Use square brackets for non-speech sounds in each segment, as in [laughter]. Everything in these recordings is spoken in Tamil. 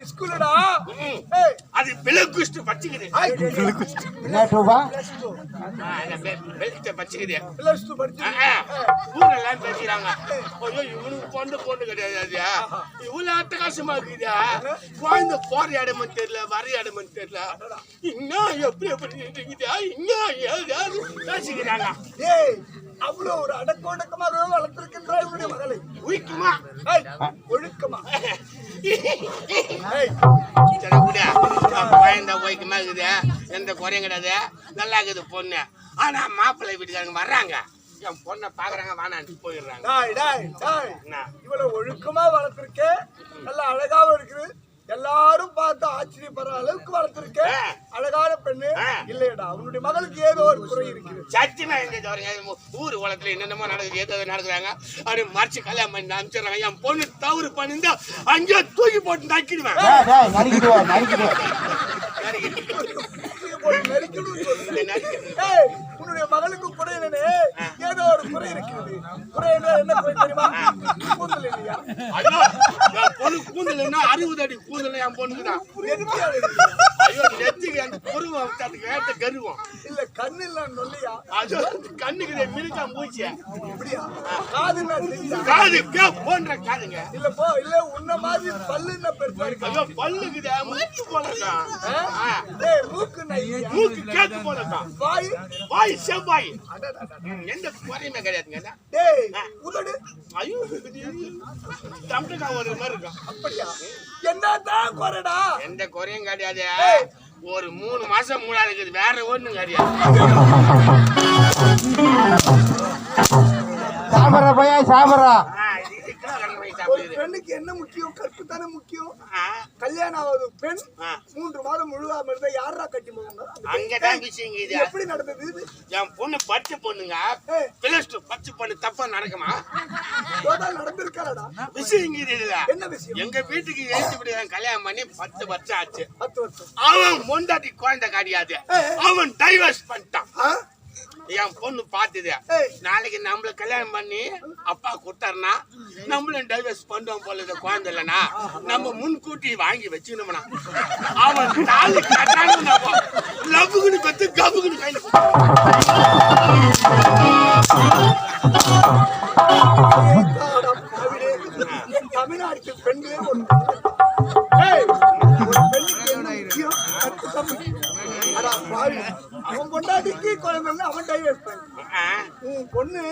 ஸ்கூலடா? அது விலகுஷ்டு பச்சுக்குது ஐய் என்ன டூபா வெளிச்ச பச்சுக்குது பிளஸ் டூ படிச்சு ஊரெல்லாம் பேசுறாங்க ஐயோ இவனுக்கு பொண்ணு பொண்ணு கிடையாது இவ்வளவு அட்டகாசமா இருக்குதா குழந்தை போற இடமும் தெரியல வர இடமும் தெரியல இன்னும் எப்படி எப்படி இருக்குதா இன்னும் ஏதாவது பேசிக்கிறாங்க. ஏய் அவ்வளவு ஒரு அடக்கொடக்கமாக வளர்த்திருக்கின்றாய் உன்னுடைய மகளை. உயிக்குமா ஏய் [laughs] உயிக்குமா இருக்குது எந்த குறையும் கிடையாது நல்லா இருக்குது பொண்ணு ஆனா மாப்பிள்ளை வீட்டுக்காரங்க வர்றாங்க என் பொண்ணை பாக்குறாங்க வானான்ட்டு போயிடுறாங்க இவ்வளவு ஒழுக்கமா வளர்த்திருக்கே. நல்லா அழகாவும் இருக்குது. எல்லாரும் பார்த்து ஆச்சரியப்படுற அளவுக்கு வளர்த்திருக்கே. அழகான பெண்ணு. இல்லையடா உன்னுடைய மகளுக்கு ஏதோ ஒரு குறை இருக்குது. சத்தியமா எங்க ஊர் உலகத்துல என்னென்னமோ நடக்குது ஏதோ நடக்குறாங்க. அப்படி மறைச்சு கல்யாணம் பண்ணி அனுப்பிச்சிடுறாங்க. என் பொண்ணு தவறு பண்ணிருந்தா அங்கேயே தூக்கி போட்டு நக்கிடுவேன் டேய் டேய் நடிக்குது நடிக்குது நீங்க போய் நெருக்கணும்னு சொல்லுங்க. ஏய், உன்னுடைய மகளுக்கு குறை என்னன்னு ஏதோ ஒரு குறை இருக்கிறது. குறை என்ன என்ன குறை தெரியுமா? கூந்தல் இல்லையா? பொண்ணு கூந்தல் என்ன அறுபது அடி கூந்தல் என் பொண்ணுக்கு தான்? ஐயோ நெத்திக்கு அந்த பொருவம் அதுக்கு ஏற்ற கருவம். இல்ல கண்ணு இல்ல நொல்லையா? அது கண்ணுக்கு மினுக்கா மூச்சு. இப்படியா காது? காது கே போன்ற காதுங்க. இல்ல போ இல்ல உன்ன மாதிரி பல்லு என்ன பெருசா இருக்கு? ஐயோ பல்லுக்குதே மூக்கு ஏய் மூக்கு நையா மூக்கு கேக்கு போலதான் வாய்? வாய் செவ்வாய். எந்த குறையுமே கிடையாதுங்க டேய் உதடு. ஐயோ தமிழ்கா ஒரு மாதிரி இருக்கும் அப்படியா? என்னதான் குறைடா? எந்த குறையும் கிடையாது. ஒரு மூணு மாசம் மூணா இருக்குது வேற ஒண்ணும் கிடையாது. சாப்பிட்ற பையன் சாப்பிட்றா ஆ, இது கிலோ கணக்கு வாங்கி ஒரு பெண்ணுக்கு என்ன முக்கியம்? கற்பு தானே முக்கியம். கல்யாணம் ஆகுது பெண். மூன்று மாதம் முழுகாம இருந்தா யாரா கட்டி போவாங்க அங்கதான் விஷயம் இது. எப்படி நடந்தது? என் பொண்ணு பச்சை பொண்ணுங்க. பிளஸ் டூ பச்சை பொண்ணு தப்பா நடக்குமா? நடந்திருக்காடா விஷயம் இதுல என்ன விஷயம் எங்க வீட்டுக்கு இப்படி கல்யாணம் பண்ணி பத்து வருஷம் ஆச்சு. பத்து வருஷம். அவன் மொண்டாட்டி குழந்தை கிடையாது. அவன் டைவர்ஸ் பண்ணிட்டான்? என் பொண்ணு பார்த்தது. நாளைக்கு நம்மள கல்யாணம் பண்ணி அப்பா கொடுத்தாருனா நம்மளும் டைவர்ஸ் பண்ணுவோம் போல இந்த குழந்தை இல்லைனா நம்ம முன்கூட்டி வாங்கி வச்சுக்கணும்னா. அவன் கட்டான லவ்வுக்குன்னு பத்து கவுக்குன்னு கையில பொண்ணு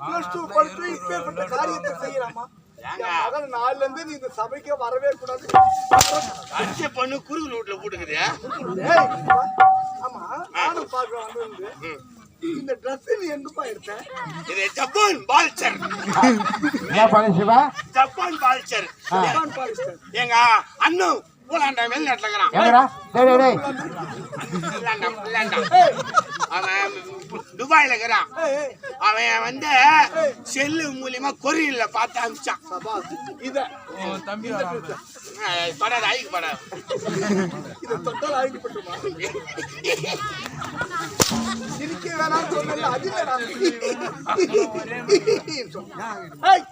பிளஸ் டூ படிச்சு இப்பேற்பட்ட காரியத்தை செய்யலாமா? மகன் நாள்ல இருந்து நீ இந்த சபைக்கே வரவே கூடாது. அடிச்ச பொண்ணு குருகுல வீட்டுல போட்டுக்குது ஏய், ஆமா நானும் பார்க்க வந்து இந்த ட்ரெஸ் நீ எங்கப்பா எடுத்த? இது ஜப்பான் பால்ச்சர் ஜப்பான் பால்ச்சர் ஜப்பான் பாலிஸ்டர் எங்க அண்ணன் பூலாண்டா வெளிநாட்டுல இருக்கிறான் அவன் துபாயில இருக்கிறான். அவன் வந்து செல்லு மூலியமா கொரியர்ல பார்த்து அனுப்பிச்சான். இத. அஹ் படாது ஐக்கு படாது. இத தொட்டால் சிரிக்க சொன்னல அது ஏய்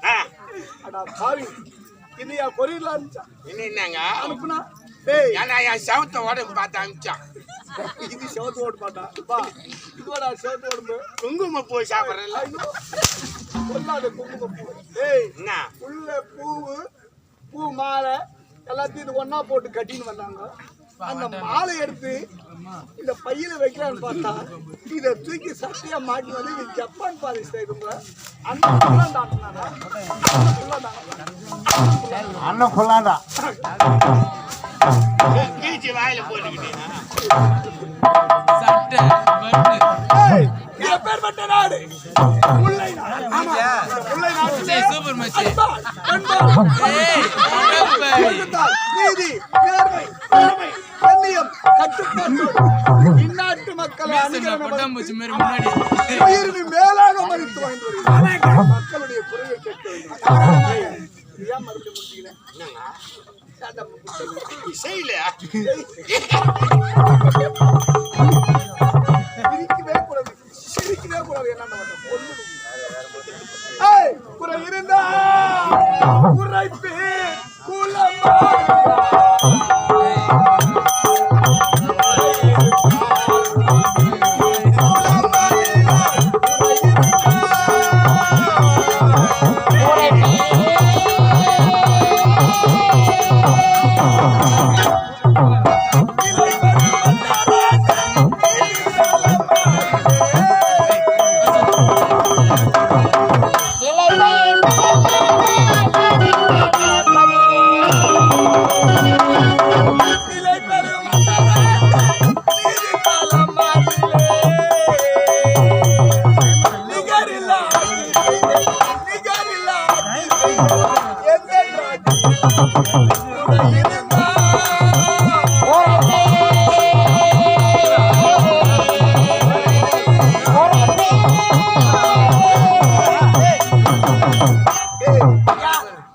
என் கொரியர்ல இன்னும் என்னங்க? அனுப்புனா? டேய் ஏன்னா என் சவுத்த உடம்பு பார்த்து அனுப்பிச்சான் இது செவத்து ஓட மாட்டா பா இதுவாடா செவத்து உடம்பு குங்கும போய் சாப்பிட்றேன்ல ஐயோ. கொல்லாத குங்குமப்பூ ஏய். என்ன? உள்ள பூவு பூ மாலை எல்லாத்தையும் இது ஒண்ணா போட்டு கட்டின்னு வந்தாங்க. அந்த மாலை எடுத்து இந்த பையில வைக்கலான்னு பார்த்தா இத தூக்கி சட்டையா மாட்டி வந்து இது ஜப்பான் ஃபுல்லா தாண்டினா அண்ணன் ஃபுல்லாண்டா கீழ்ச்சி வாயில போட்டுக்கிட்டு. ஏய் இது பேர்பட்ட நாடு. முல்லை நாடு. முல்லை நாடு. சூப்பர் மச்சி. நீதி, உயிரினு மேலாக மதித்து. மக்களுடைய குறையை கேட்க வேண்டும் ஏன் மறுபடியும் முடிச்சுக்கிறேன்? இசையில சிரிக்கவே கூடாது சிரிக்கவே கூடாது என்ன குறை இருந்தா குறைப்பு குலமா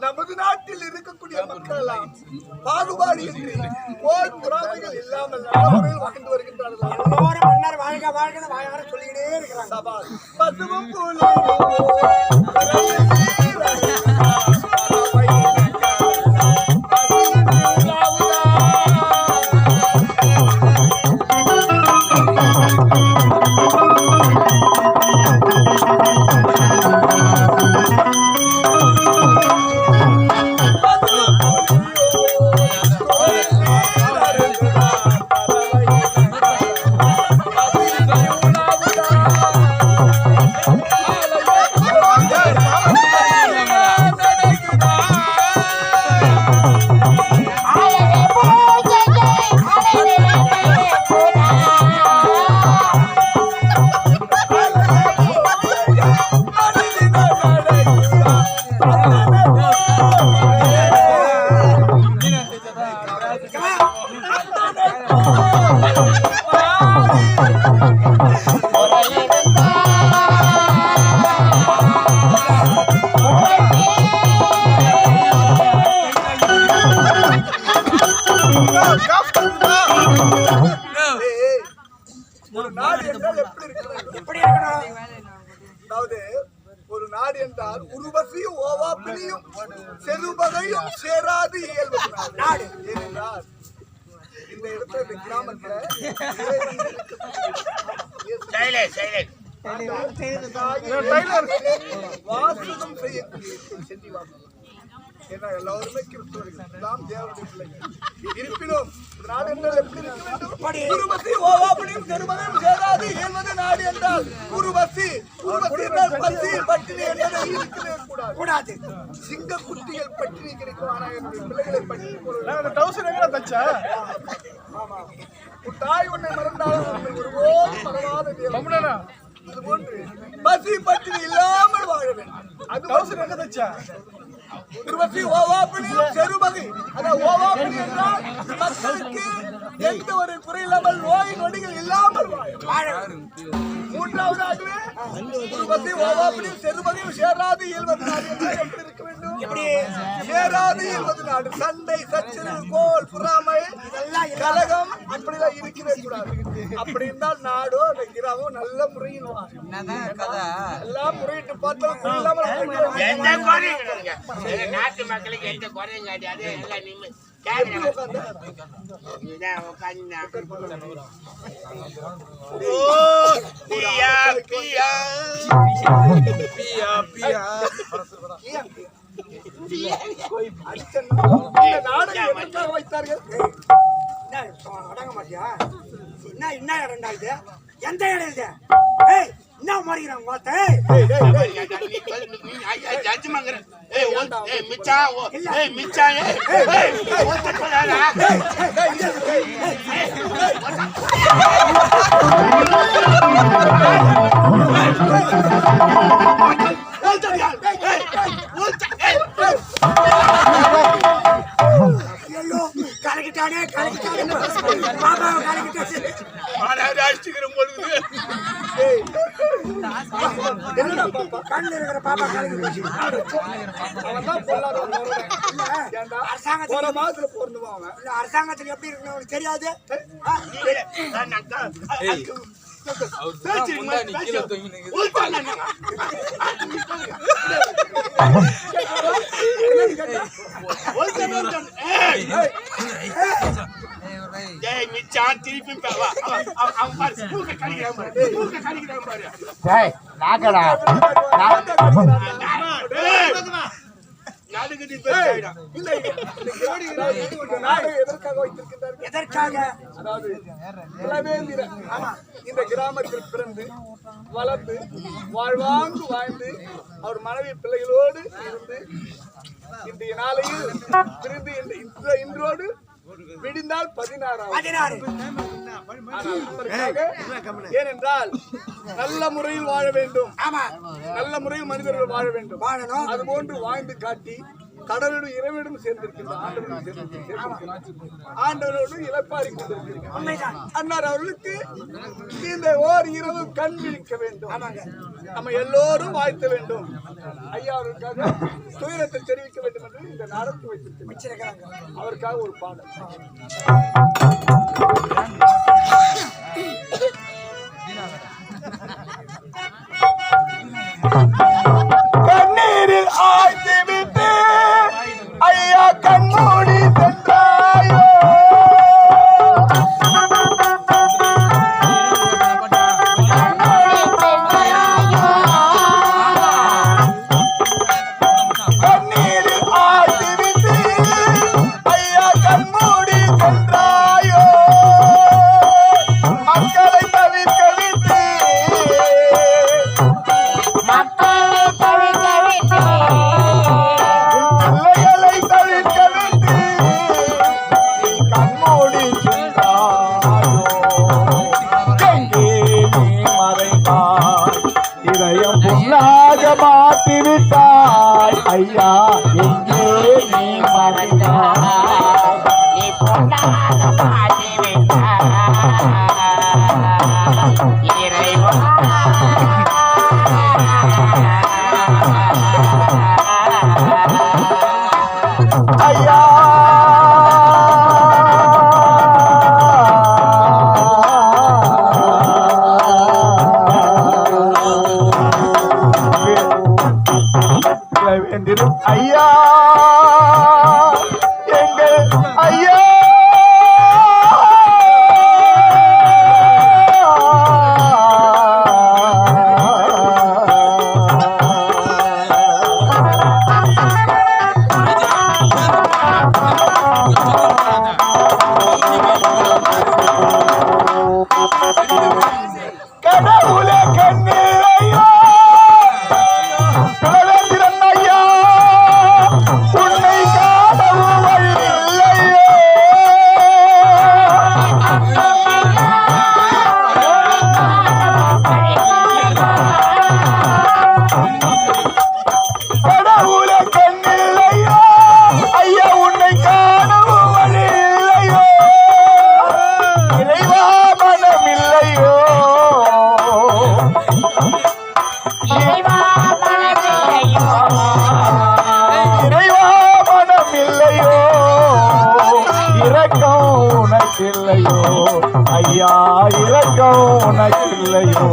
நமது நாட்டில் இருக்கக்கூடிய மக்கள் எல்லாம் பாகுபாடு இன்றி போர் பொறாமைகள் இல்லாமல் நல்ல முறையில் வாழ்ந்து வருகின்றார்கள். எல்லோரும் மன்னர் வாழ்க வாழ்க வாயார சொல்லிக்கிட்டே இருக்கிறாங்க. பசுவும் புலியும் உருவசியும் ஓவாப்பினியும் செருபகையும் சேராது இயல்பது நாடு. ஏனென்றால் இந்த இடத்துல இந்த கிராமத்துல வாசகம் செய்யக்கூடிய செட்டி வாசகம். ஏன்னா எல்லாருமே கிறிஸ்தவர்கள் நாம் தேவனுடைய பிள்ளைகள். இருப்பினும் நாடு என்றால் எப்படி இருக்க வேண்டும்? சேராது இயல்வது நாடு என்றால் உருவசி உருவசி என்றால் பசி பட்டினி என்பதை இருக்கவே கூடாது. கூடாது. சிங்க குட்டிகள் பட்டினி கிடைக்கும் ஆனால் என்னுடைய பிள்ளைகளை பட்டினி டவுசர் தச்சா ஆமா. உன் தாய் உன்னை மறந்தாலும் உன்னை ஒருபோதும் மறவாத தேவன். அது போன்று பசி பட்டினி இல்லாமல் வாழ வேண்டும். அது டவுசர் எங்க தச்சா உருவசி ஓவாப்பினியும் செருமதி அந்த ஓவாப்பினி என்றால் மக்களுக்கு எந்த ஒரு குறையில்லாமல் நோய் நொடிகள் இல்லாமல் மூன்றாவதாகவே உருவசி ஓவாப்பினியும் செருமதியும் சேராது இயல்வது எப்படி இருக்க? எப்படி சேராது இயல்வது நாடு சண்டை சச்சரவு கோல் பொறாமை கலகம் அப்படிலாம் இருக்கவே கூடாது. அப்படி இருந்தால் நாடோ அந்த கிராமம் நல்ல முறையில். எல்லாம் முறையிட்டு பார்த்தாலும் எந்த குறையும். எங்க நாட்டு மக்களுக்கு எந்த குறையும் கிடையாது. எல்லாம் நிம்மதி பியா. வைத்தார்கள் என்ன அடங்க மாட்டியா என்ன என்ன இடம்டா இது எந்த இடம் இது ஏய் என்ன மாறிக்கிறாங்க மாத்த ஏய், மிச்சா, அரசாங்கத்துல போன மாதத்துல பிறந்தவன் அவன். இல்ல அரசாங்கத்துல எப்படி இருக்கணும் உனக்கு தெரியாது? திருப்பி பா- இந்த நாடு எதற்காக எதற்காக இந்த கிராமத்தில் பிறந்து வளர்ந்து வாழ்வாங்கு வாழ்ந்து அவர் மனைவி பிள்ளைகளோடு இருந்து இன்றைய நாளையில் பிரிந்து இன்றோடு விடிந்தால் பதினாறாவது. பதினாறு. ஏனென்றால் நல்ல முறையில் வாழ வேண்டும். ஆமா. நல்ல முறையில் மனிதர்கள் வாழ வேண்டும். வாழணும். அது போன்று வாழ்ந்து காட்டி கடவுளும் இறைவனும் சேர்ந்திருக்கின்ற ஆண்டவனும் சேர்ந்திருக்கின்ற ஆண்டவரோடு இழப்பாரி அன்னார் அவர்களுக்கு இந்த ஓர் இரவு கண் விழிக்க வேண்டும். ஆமாங்க. நம்ம எல்லோரும் வாழ்த்த வேண்டும். ஐயா அவர்களுக்காக துயரத்தை தெரிவிக்க வேண்டும் என்று இந்த நாடகத்தை வைத்திருக்கிறார் வச்சிருக்கிறாங்க. அவருக்காக ஒரு பாடல். கண்ணீரில் ஆழ்த்தி இதயம் புண்ணாக மாற்றிவிட்டாய் ஐயா எங்கே நீ? என்றிரும் ஐயா. இல்லையோ? ஐயா இறக்கம் உனக்கு இல்லையோ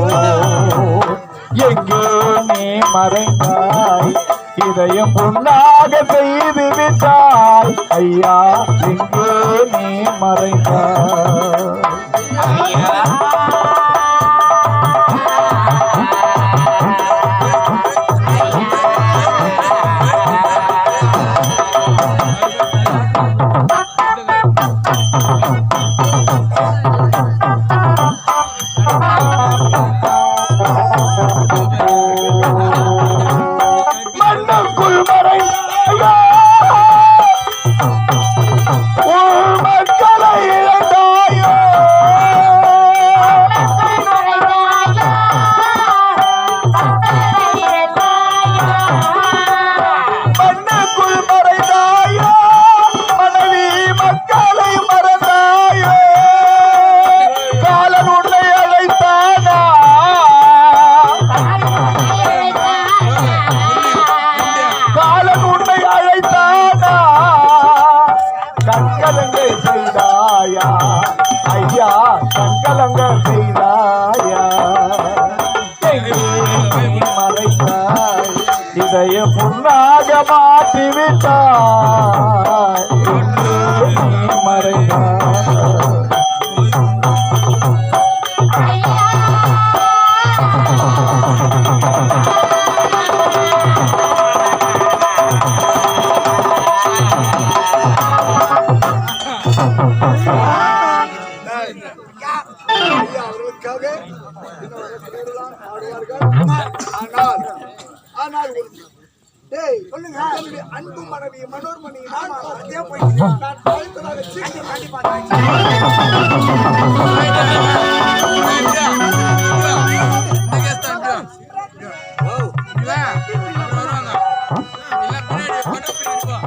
எங்கே நீ மறைந்தாய்? இதயம் பொன்னாக செய்து விட்டாய். ஐயா எங்கே நீ மறைந்தாய்? ஐயா. எதிராக ஆனால் ஆனால் சொல்லுங்க. அன்பு மனைவி மனோர்மணி கண்டிப்பா